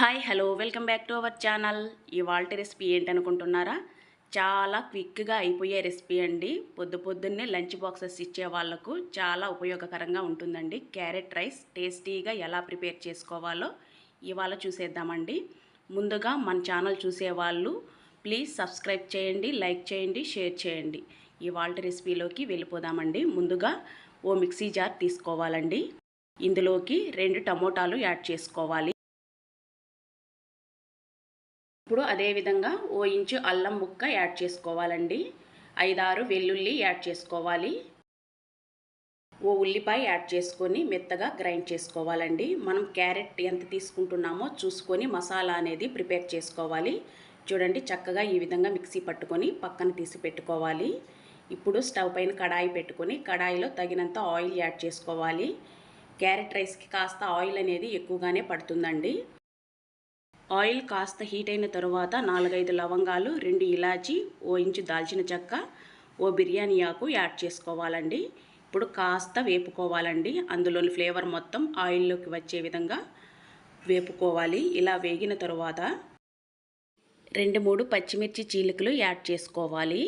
Hi hello welcome back to our channel. ఇవాళ recipe ఏంటనుకుంటున్నారా? చాలా క్విక్గా అయిపోయే రెసిపీ అండి. పొద్దు పొద్దున్నే లంచ్ బాక్సెస్ ఇచ్చే వాళ్ళకు చాలా ఉపయోగకరంగా ఉంటుందండి. క్యారెట్ రైస్ టేస్టీగా ఎలా ప్రిపేర్ చేసుకోవాలో ఇవాళ చూసేద్దామండి. ముందుగా మన ఛానల్ చూసేవాళ్ళు ప్లీజ్ సబ్స్క్రైబ్ చేయండి లైక్ చేయండి షేర్ చేయండి. ఇవాళ రెసిపీలోకి వెళ్ళిపోదామండి. ముందుగా ఓ మిక్సీ జార్ తీసుకోవాలండి. ఇందులోకి రెండు టమోటాలు యాడ్ చేసుకోవాలి. ఇప్పుడు అదేవిధంగా ఓ ఇంచు అల్లం ముక్క యాడ్ చేసుకోవాలండి. ఐదారు వెల్లుల్లి యాడ్ చేసుకోవాలి. ఓ ఉల్లిపాయ యాడ్ చేసుకొని మెత్తగా గ్రైండ్ చేసుకోవాలండి. మనం క్యారెట్ ఎంత తీసుకుంటున్నామో చూసుకొని మసాలా అనేది ప్రిపేర్ చేసుకోవాలి. చూడండి చక్కగా ఈ విధంగా మిక్సీ పట్టుకొని పక్కన తీసి పెట్టుకోవాలి. ఇప్పుడు స్టవ్ పైన కడాయి పెట్టుకొని కడాయిలో తగినంత ఆయిల్ యాడ్ చేసుకోవాలి. క్యారెట్ రైస్కి కాస్త ఆయిల్ అనేది ఎక్కువగానే పడుతుందండి. ఆయిల్ కాస్త హీట్ అయిన తరువాత నాలుగైదు లవంగాలు రెండు ఇలాచి ఓ ఇంచు దాల్చిన చెక్క ఓ బిర్యానీ ఆకు యాడ్ చేసుకోవాలండి. ఇప్పుడు కాస్త వేపుకోవాలండి. అందులోని ఫ్లేవర్ మొత్తం ఆయిల్లోకి వచ్చే విధంగా వేపుకోవాలి. ఇలా వేగిన తరువాత రెండు మూడు పచ్చిమిర్చి చీలికలు యాడ్ చేసుకోవాలి.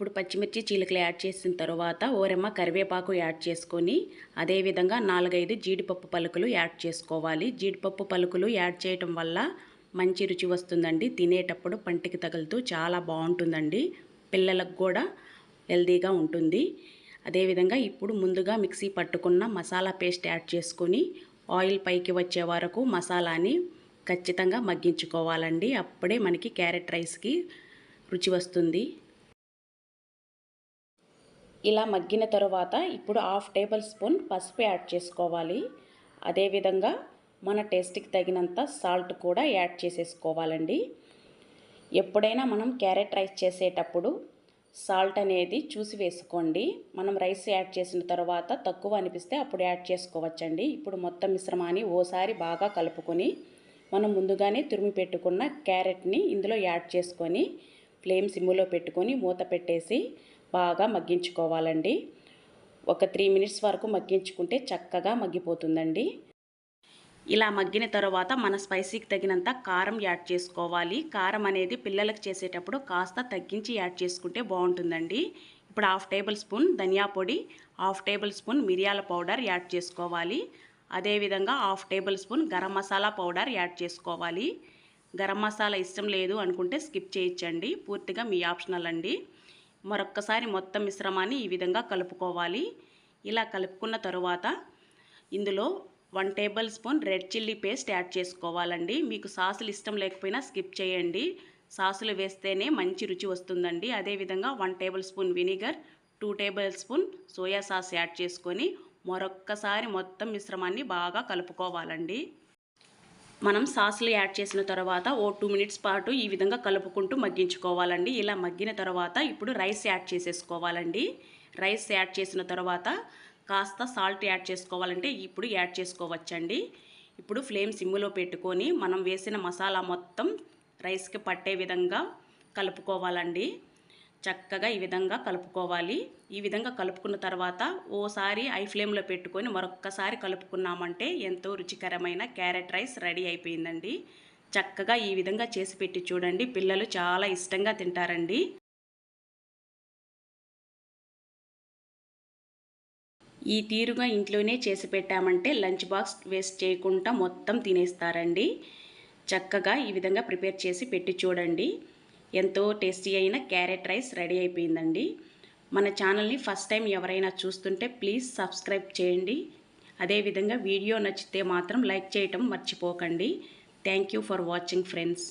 ఇప్పుడు పచ్చిమిర్చి చీలికలు యాడ్ చేసిన తర్వాత ఓరెమ్మ కరివేపాకు యాడ్ చేసుకొని అదేవిధంగా నాలుగైదు జీడిపప్పు పలుకులు యాడ్ చేసుకోవాలి. జీడిపప్పు పలుకులు యాడ్ చేయటం వల్ల మంచి రుచి వస్తుందండి. తినేటప్పుడు పంటికి తగులుతూ చాలా బాగుంటుందండి. పిల్లలకు కూడా హెల్దీగా ఉంటుంది. అదేవిధంగా ఇప్పుడు ముందుగా మిక్సీ పట్టుకున్న మసాలా పేస్ట్ యాడ్ చేసుకొని ఆయిల్ పైకి వచ్చే వరకు మసాలాని ఖచ్చితంగా మగ్గించుకోవాలండి. అప్పుడే మనకి క్యారెట్ రైస్కి రుచి వస్తుంది. ఇలా మగ్గిన తర్వాత ఇప్పుడు హాఫ్ టేబుల్ స్పూన్ పసుపు యాడ్ చేసుకోవాలి. అదేవిధంగా మన టేస్ట్కి తగినంత సాల్ట్ కూడా యాడ్ చేసేసుకోవాలండి. ఎప్పుడైనా మనం క్యారెట్ రైస్ చేసేటప్పుడు సాల్ట్ అనేది చూసి వేసుకోండి. మనం రైస్ యాడ్ చేసిన తర్వాత తక్కువ అనిపిస్తే అప్పుడు యాడ్ చేసుకోవచ్చండి. ఇప్పుడు మొత్తం మిశ్రమాన్ని ఓసారి బాగా కలుపుకొని మనం ముందుగానే తురిమి పెట్టుకున్న క్యారెట్ని ఇందులో యాడ్ చేసుకొని ఫ్లేమ్ సిమ్ములో పెట్టుకొని మూత పెట్టేసి బాగా మగ్గించుకోవాలండి. ఒక త్రీ మినిట్స్ వరకు మగ్గించుకుంటే చక్కగా మగ్గిపోతుందండి. ఇలా మగ్గిన తర్వాత మన స్పైసీకి తగినంత కారం యాడ్ చేసుకోవాలి. కారం అనేది పిల్లలకు చేసేటప్పుడు కాస్త తగ్గించి యాడ్ చేసుకుంటే బాగుంటుందండి. ఇప్పుడు హాఫ్ టేబుల్ స్పూన్ ధనియా పొడి హాఫ్ టేబుల్ స్పూన్ మిరియాల పౌడర్ యాడ్ చేసుకోవాలి. అదేవిధంగా half tablespoon garam masala powder add చేసుకోవాలి. గరం మసాలా ఇష్టం లేదు అనుకుంటే స్కిప్ చేయించండి పూర్తిగా మీ ఆప్షనల్ అండి. మరొక్కసారి మొత్తం మిశ్రమాన్ని ఈ విధంగా కలుపుకోవాలి. ఇలా కలుపుకున్న తరువాత ఇందులో one tablespoon red chilli paste add చేసుకోవాలండి. మీకు సాసులు ఇష్టం లేకపోయినా స్కిప్ చేయండి. సాసులు వేస్తేనే మంచి రుచి వస్తుందండి. అదేవిధంగా one tablespoon vinegar two tablespoon soya sauce add చేసుకొని మరొక్కసారి మొత్తం మిశ్రమాన్ని బాగా కలుపుకోవాలండి. మనం సాస్లు యాడ్ చేసిన తర్వాత ఓ టూ మినిట్స్ పాటు ఈ విధంగా కలుపుకుంటూ మగ్గించుకోవాలండి. ఇలా మగ్గిన తర్వాత ఇప్పుడు రైస్ యాడ్ చేసేసుకోవాలండి. రైస్ యాడ్ చేసిన తర్వాత కాస్త సాల్ట్ యాడ్ చేసుకోవాలంటే ఇప్పుడు యాడ్ చేసుకోవచ్చండి. ఇప్పుడు ఫ్లేమ్ సిమ్ములో పెట్టుకొని మనం వేసిన మసాలా మొత్తం రైస్కి పట్టే విధంగా కలుపుకోవాలండి. చక్కగా ఈ విధంగా కలుపుకోవాలి. ఈ విధంగా కలుపుకున్న తర్వాత ఓసారి ఐ ఫ్లేమ్లో పెట్టుకొని మరొక్కసారి కలుపుకున్నామంటే ఎంతో రుచికరమైన క్యారెట్ రైస్ రెడీ అయిపోయిందండి. చక్కగా ఈ విధంగా చేసి పెట్టి చూడండి. పిల్లలు చాలా ఇష్టంగా తింటారండి. ఈ తీరుగా ఇంట్లోనే చేసి పెట్టామంటే లంచ్ బాక్స్ వేస్ట్ చేయకుండా మొత్తం తినేస్తారండి. చక్కగా ఈ విధంగా ప్రిపేర్ చేసి పెట్టి చూడండి. ఎంతో టేస్టీ అయిన క్యారెట్ రైస్ రెడీ అయిపోయిందండి. మన ఛానల్ని ఫస్ట్ టైం ఎవరైనా చూస్తుంటే ప్లీజ్ సబ్స్క్రైబ్ చేయండి. అదేవిధంగా వీడియో నచ్చితే మాత్రం లైక్ చేయటం మర్చిపోకండి. Thank you for watching friends.